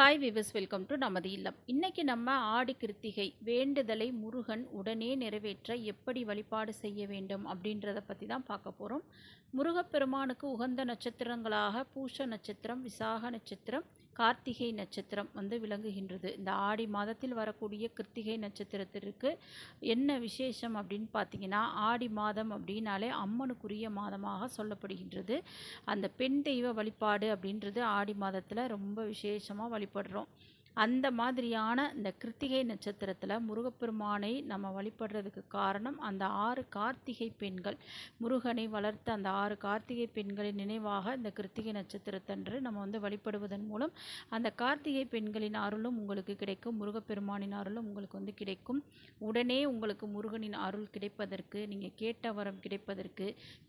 Hi விவஸ் welcome to நமது இல்லம். இன்றைக்கி நம்ம ஆடி கிருத்திகை வேண்டுதலை முருகன் உடனே நிறைவேற்ற எப்படி வழிபாடு செய்ய வேண்டும் அப்படின்றத பற்றி தான் பார்க்க போகிறோம் முருகப்பெருமானுக்கு உகந்த நட்சத்திரங்களாக பூஷ நட்சத்திரம் விசாக நட்சத்திரம் கார்த்திகை நட்சத்திரம் வந்து விளங்குகின்றது. இந்த ஆடி மாதத்தில் வரக்கூடிய கிருத்திகை நட்சத்திரத்திற்கு என்ன விசேஷம் அப்படின்னு பார்த்தீங்கன்னா ஆடி மாதம் அப்படின்னாலே அம்மனுக்குரிய மாதமாக சொல்லப்படுகின்றது. அந்த பெண் தெய்வ வழிபாடு அப்படின்றது ஆடி மாதத்தில் ரொம்ப விசேஷமாக வழிபடுறோம். அந்த மாதிரியான இந்த கிருத்திகை நட்சத்திரத்தில் முருகப்பெருமானை நம்ம வழிபடுறதுக்கு காரணம் அந்த ஆறு கார்த்திகை பெண்கள். முருகனை வளர்த்த அந்த ஆறு கார்த்திகை பெண்களின் நினைவாக இந்த கிருத்திகை நட்சத்திரத்தன்று நம்ம வந்து வழிபடுவதன் மூலம் அந்த கார்த்திகை பெண்களின் அருளும் உங்களுக்கு கிடைக்கும் முருகப்பெருமானின் அருளும் உங்களுக்கு வந்து கிடைக்கும். உடனே உங்களுக்கு முருகனின் அருள் கிடைப்பதற்கு நீங்கள் கேட்ட வரம் கிடைப்பதற்கு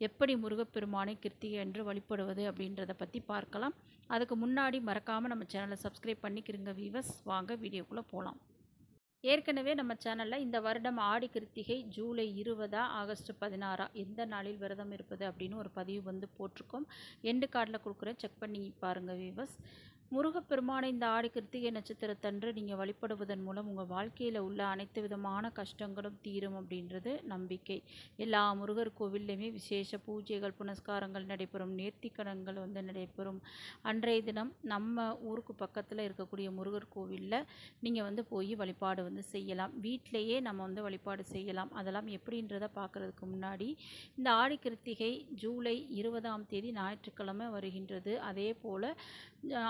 எப்படி முருகப்பெருமானை கிருத்திகை என்று வழிபடுவது அப்படின்றத பற்றி பார்க்கலாம். அதுக்கு முன்னாடி மறக்காமல் நம்ம சேனலை சப்ஸ்கிரைப் பண்ணிக்கிறங்க வீவர்ஸ் வாங்க வீடியோக்குள்ளே போகலாம் ஏற்கனவே நம்ம சேனலில் இந்த வருடம் ஆடி கிருத்திகை ஜூலை இருபதா ஆகஸ்ட் பதினாறா எந்த நாளில் விரதம் இருப்பது அப்படின்னு ஒரு பதிவு வந்து போட்டிருக்கோம். எண்டு கார்டில் கொடுக்குறேன். செக் பண்ணி பாருங்கள் வீவர்ஸ் முருகப்பெருமானை இந்த ஆடி கிருத்திகை நட்சத்திரத்தன்று நீங்கள் வழிபடுவதன் மூலம் உங்கள் வாழ்க்கையில் உள்ள அனைத்து விதமான கஷ்டங்களும் தீரும் அப்படின்றது நம்பிக்கை. எல்லா முருகர் கோவில்லையுமே விசேஷ பூஜைகள் புனஸ்காரங்கள் நடைபெறும். நேர்த்திக்கடன்கள் வந்து நடைபெறும். அன்றைய தினம் நம்ம ஊருக்கு பக்கத்தில் இருக்கக்கூடிய முருகர் கோவிலில் நீங்கள் வந்து போய் வழிபாடு வந்து செய்யலாம். வீட்டிலையே நம்ம வந்து வழிபாடு செய்யலாம். அதெல்லாம் எப்படின்றத பார்க்குறதுக்கு முன்னாடி இந்த ஆடி கிருத்திகை ஜூலை இருபதாம் தேதி ஞாயிற்றுக்கிழமை வருகின்றது. அதே போல்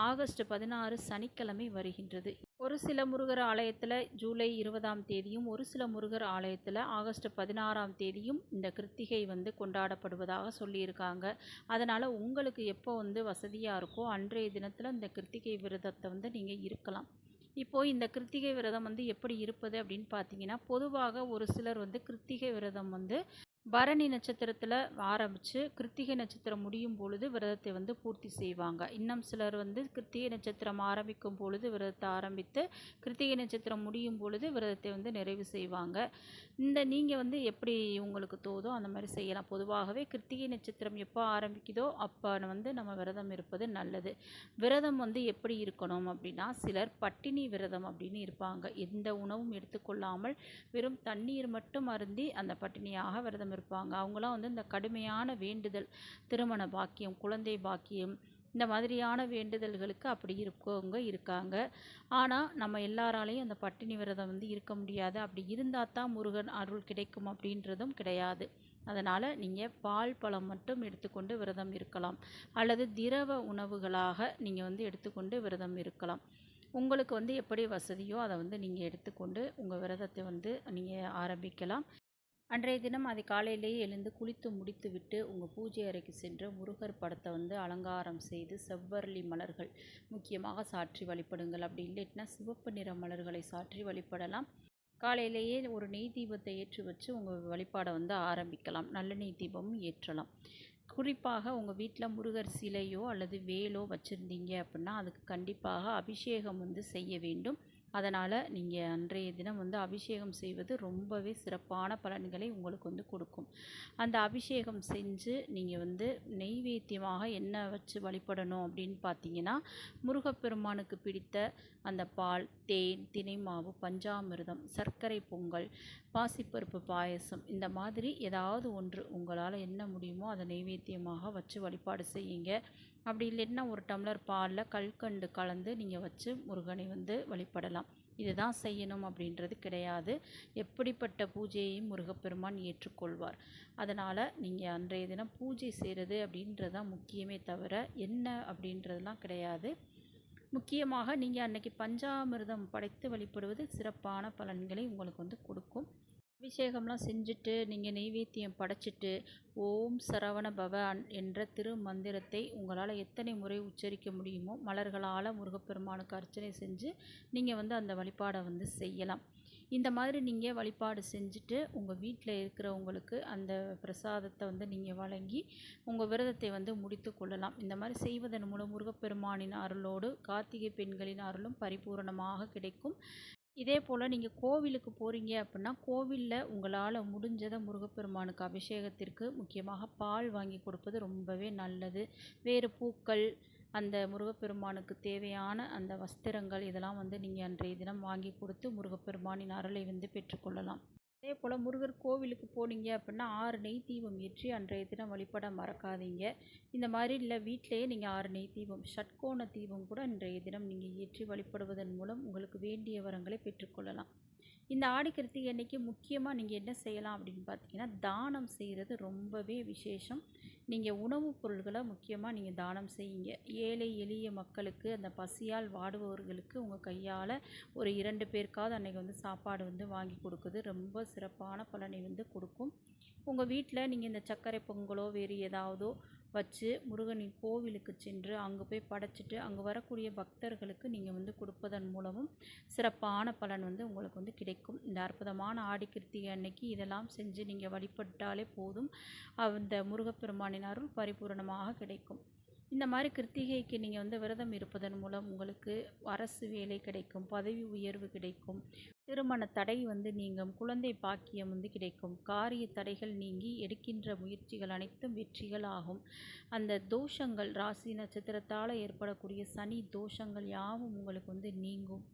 ஆகஸ்ட் ஆகஸ்ட் பதினாறு சனிக்கிழமை வருகின்றது. ஒரு சில முருகர் ஆலயத்தில் ஜூலை இருபதாம் தேதியும் ஒரு சில முருகர் ஆலயத்தில் ஆகஸ்ட் பதினாறாம் தேதியும் இந்த கிருத்திகை வந்து கொண்டாடப்படுவதாக சொல்லியிருக்காங்க. அதனால் உங்களுக்கு எப்போ வந்து வசதியாக இருக்கோ அன்றைய தினத்தில் இந்த கிருத்திகை விரதத்தை வந்து நீங்கள் இருக்கலாம். இப்போது இந்த கிருத்திகை விரதம் வந்து எப்படி இருப்பது அப்படின்னு பார்த்தீங்கன்னா பொதுவாக ஒரு சிலர் வந்து கிருத்திகை விரதம் வந்து பரணி நட்சத்திரத்தில் ஆரம்பித்து கிருத்திகை நட்சத்திரம் முடியும் பொழுது விரதத்தை வந்து பூர்த்தி செய்வாங்க. இன்னும் சிலர் வந்து கிருத்திகை நட்சத்திரம் ஆரம்பிக்கும் பொழுது விரதத்தை ஆரம்பித்து கிருத்திகை நட்சத்திரம் முடியும் பொழுது விரதத்தை வந்து நிறைவு செய்வாங்க. இந்த நீங்கள் வந்து எப்படி உங்களுக்கு தோதோ அந்த மாதிரி செய்யலாம். பொதுவாகவே கிருத்திகை நட்சத்திரம் எப்போ ஆரம்பிக்குதோ அப்போ வந்து நம்ம விரதம் இருப்பது நல்லது. விரதம் வந்து எப்படி இருக்கணும் அப்படின்னா சிலர் பட்டினி விரதம் அப்படின்னு இருப்பாங்க. எந்த உணவும் எடுத்துக்கொள்ளாமல் வெறும் தண்ணீர் மட்டும் அருந்தி அந்த பட்டினியாக விரதம் இருப்பாங்க அவங்களாம் வந்து இந்த கடுமையான வேண்டுதல் திருமண பாக்கியம் குழந்தை பாக்கியம் இந்த மாதிரியான வேண்டுதல்களுக்கு அப்படி இருக்கவங்க இருக்காங்க. ஆனால் நம்ம எல்லாராலையும் அந்த பட்டினி விரதம் வந்து இருக்க முடியாது. அப்படி இருந்தால் தான் முருகன் அருள் கிடைக்கும் அப்படின்றதும் கிடையாது. அதனால் நீங்கள் பால் பழம் மட்டும் எடுத்துக்கொண்டு விரதம் இருக்கலாம். அல்லது திரவ உணவுகளாக நீங்கள் வந்து எடுத்துக்கொண்டு விரதம் இருக்கலாம். உங்களுக்கு வந்து எப்படி வசதியோ அதை வந்து நீங்கள் எடுத்துக்கொண்டு உங்கள் விரதத்தை வந்து நீங்கள் ஆரம்பிக்கலாம். அன்றைய தினம் அதை காலையிலேயே எழுந்து குளித்து முடித்துவிட்டு உங்கள் பூஜை அறைக்கு சென்று முருகர் படத்தை வந்து அலங்காரம் செய்து செவ்வரளி மலர்கள் முக்கியமாக சாற்றி வழிபடுங்கள் அப்படி இல்லைன்னா சிவப்பு நிற மலர்களை சாற்றி வழிபடலாம். காலையிலேயே ஒரு நெய் தீபத்தை ஏற்றி வச்சு உங்கள் வழிபாடை வந்து ஆரம்பிக்கலாம். நல்ல நெய் தீபமும் ஏற்றலாம். குறிப்பாக உங்கள் வீட்டில் முருகர் சிலையோ அல்லது வேலோ வச்சுருந்தீங்க அப்படின்னா அதுக்கு கண்டிப்பாக அபிஷேகம் வந்து செய்ய வேண்டும். அதனால் நீங்கள் அன்றைய தினம் வந்து அபிஷேகம் செய்வது ரொம்பவே சிறப்பான பலன்களை உங்களுக்கு வந்து கொடுக்கும். அந்த அபிஷேகம் செஞ்சு நீங்கள் வந்து நெய்வேத்தியமாக என்ன வச்சு வழிபடணும் அப்படின்னு பார்த்தீங்கன்னா முருகப்பெருமானுக்கு பிடித்த அந்த பால் தேன் தினை மாவு பஞ்சாமிர்தம் சர்க்கரை பொங்கல் பாசிப்பருப்பு பாயசம் இந்த மாதிரி ஏதாவது ஒன்று உங்களால் என்ன முடியுமோ அதை நெய்வேத்தியமாக வச்சு வழிபாடு செய்யுங்க. அப்படி இல்லைன்னா ஒரு டம்ளர் பாலில் கல்கண்டு கலந்து நீங்கள் வச்சு முருகனை வந்து வழிபடலாம். இதுதான் செய்யணும் அப்படின்றது கிடையாது. எப்படிப்பட்ட பூஜையையும் முருகப்பெருமான் ஏற்றுக்கொள்வார். அதனால் நீங்கள் அன்றைய தினம் பூஜை செய்கிறது அப்படின்றது தான் முக்கியமே தவிர என்ன அப்படின்றதெல்லாம் கிடையாது. முக்கியமாக நீங்கள் அன்னைக்கு பஞ்சாமிர்தம் படைத்து வழிபடுவது சிறப்பான பலன்களை உங்களுக்கு வந்து கொடுக்கும். அபிஷேகம்லாம் செஞ்சுட்டு நீங்கள் நெய்வேத்தியம் படைச்சிட்டு ஓம் சரவண பவ என்ற திரு மந்திரத்தை உங்களால் எத்தனை முறை உச்சரிக்க முடியுமோ மலர்களால் முருகப்பெருமானுக்கு அர்ச்சனை செஞ்சு நீங்கள் வந்து அந்த வழிபாடை வந்து செய்யலாம். இந்த மாதிரி நீங்கள் வழிபாடு செஞ்சுட்டு உங்கள் வீட்டில் இருக்கிறவங்களுக்கு அந்த பிரசாதத்தை வந்து நீங்கள் வழங்கி உங்கள் விரதத்தை வந்து முடித்து கொள்ளலாம். இந்த மாதிரி செய்வதன் மூலம் முருகப்பெருமானின் அருளோடு கார்த்திகை பெண்களின் அருளும் பரிபூரணமாக கிடைக்கும். இதே போல் நீங்கள் கோவிலுக்கு போகிறீங்க அப்படின்னா கோவிலில் உங்களால் முடிஞ்சதை முருகப்பெருமானுக்கு அபிஷேகத்திற்கு முக்கியமாக பால் வாங்கி கொடுப்பது ரொம்பவே நல்லது. வேறு பூக்கள் அந்த முருகப்பெருமானுக்கு தேவையான அந்த வஸ்திரங்கள் இதெல்லாம் வந்து நீங்கள் அன்றைய தினம் வாங்கி கொடுத்து முருகப்பெருமானின் அருளை வந்து பெற்றுக்கொள்ளலாம். அதே போல் முருகர் கோவிலுக்கு போனீங்க அப்படின்னா ஆறு நெய் தீபம் ஏற்றி அன்றைய தினம் வழிபட மறக்காதீங்க. இந்த மாதிரி இல்லை வீட்டிலேயே நீங்கள் ஆறு நெய் தீபம் ஷட்கோண தீபம் கூட இன்றைய தினம் நீங்கள் ஏற்றி வழிபடுவதன் மூலம் உங்களுக்கு வேண்டிய வரங்களை பெற்றுக்கொள்ளலாம் இந்த ஆடி கிருத்திகை அன்னைக்கு முக்கியமாக நீங்கள் என்ன செய்யலாம் அப்படின்னு பார்த்தீங்கன்னா தானம் செய்கிறது ரொம்பவே விசேஷம். நீங்கள் உணவுப் பொருள்களை முக்கியமாக நீங்கள் தானம் செய்யுங்க. ஏழை எளிய மக்களுக்கு அந்த பசியால் வாடுபவர்களுக்கு உங்கள் கையால் ஒரு இரண்டு பேருக்காவது அன்றைக்கி வந்து சாப்பாடு வந்து வாங்கி கொடுக்குது ரொம்ப சிறப்பான பலனை வந்து கொடுக்கும். உங்கள் வீட்டில் நீங்கள் இந்த சர்க்கரை பொங்கலோ வேறு ஏதாவதோ வச்சு முருகனின் கோவிலுக்கு சென்று அங்கே போய் படைச்சிட்டு அங்கே வரக்கூடிய பக்தர்களுக்கு நீங்கள் வந்து கொடுப்பதன் மூலமும் சிறப்பான பலன் வந்து உங்களுக்கு வந்து கிடைக்கும். இந்த அற்புதமான ஆடி கிருத்திகை அன்னைக்கு இதெல்லாம் செஞ்சு நீங்கள் வழிபட்டாலே போதும். அந்த முருகப்பெருமானின் அருள் பரிபூரணமாக கிடைக்கும். இந்த மாதிரி கிருத்திகைக்கு நீங்கள் வந்து விரதம் இருப்பதன் மூலம் உங்களுக்கு அரசு வேலை கிடைக்கும் பதவி உயர்வு கிடைக்கும். திருமண தடை வந்து நீங்கும் குழந்தை பாக்கியம் வந்து கிடைக்கும். காரிய தடைகள் நீங்கி எடுக்கின்ற முயற்சிகள் அனைத்தும் வெற்றிகள் ஆகும். அந்த தோஷங்கள் ராசி நட்சத்திரத்தால் ஏற்படக்கூடிய சனி தோஷங்கள் யாவும் உங்களுக்கு வந்து நீங்கும்.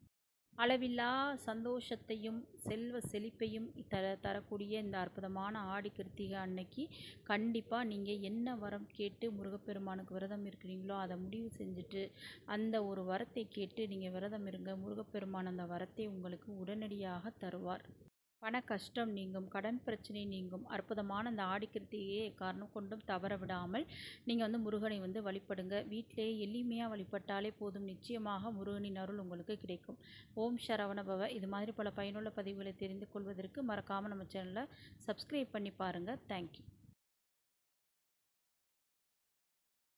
அளவில்லா சந்தோஷத்தையும் செல்வ செழிப்பையும் தர தரக்கூடிய இந்த அற்புதமான ஆடி கிருத்திகை அன்னைக்கு கண்டிப்பாக நீங்கள் என்ன வரம் கேட்டு முருகப்பெருமானுக்கு விரதம் இருக்கிறீங்களோ அதை முடிவு செஞ்சுட்டு அந்த ஒரு வரத்தை கேட்டு நீங்கள் விரதம் இருங்க. முருகப்பெருமான் அந்த வரத்தை உங்களுக்கு உடனடியாக தருவார். பண கஷ்டம் நீங்கும் கடன் பிரச்சனை நீங்கும் அற்புதமான அந்த ஆடி காரணம் கொண்டும் தவற விடாமல் நீங்கள் வந்து முருகனை வந்து வழிபடுங்க. வீட்டிலேயே எளிமையாக வழிபட்டாலே போதும். நிச்சயமாக முருகனின் அருள் உங்களுக்கு கிடைக்கும். ஓம் சரவணபவ இது மாதிரி பல பயனுள்ள பதிவுகளை தெரிந்து கொள்வதற்கு மறக்காமல் நம்ம சேனலை சப்ஸ்கிரைப் பண்ணி பாருங்கள் தேங்க்யூ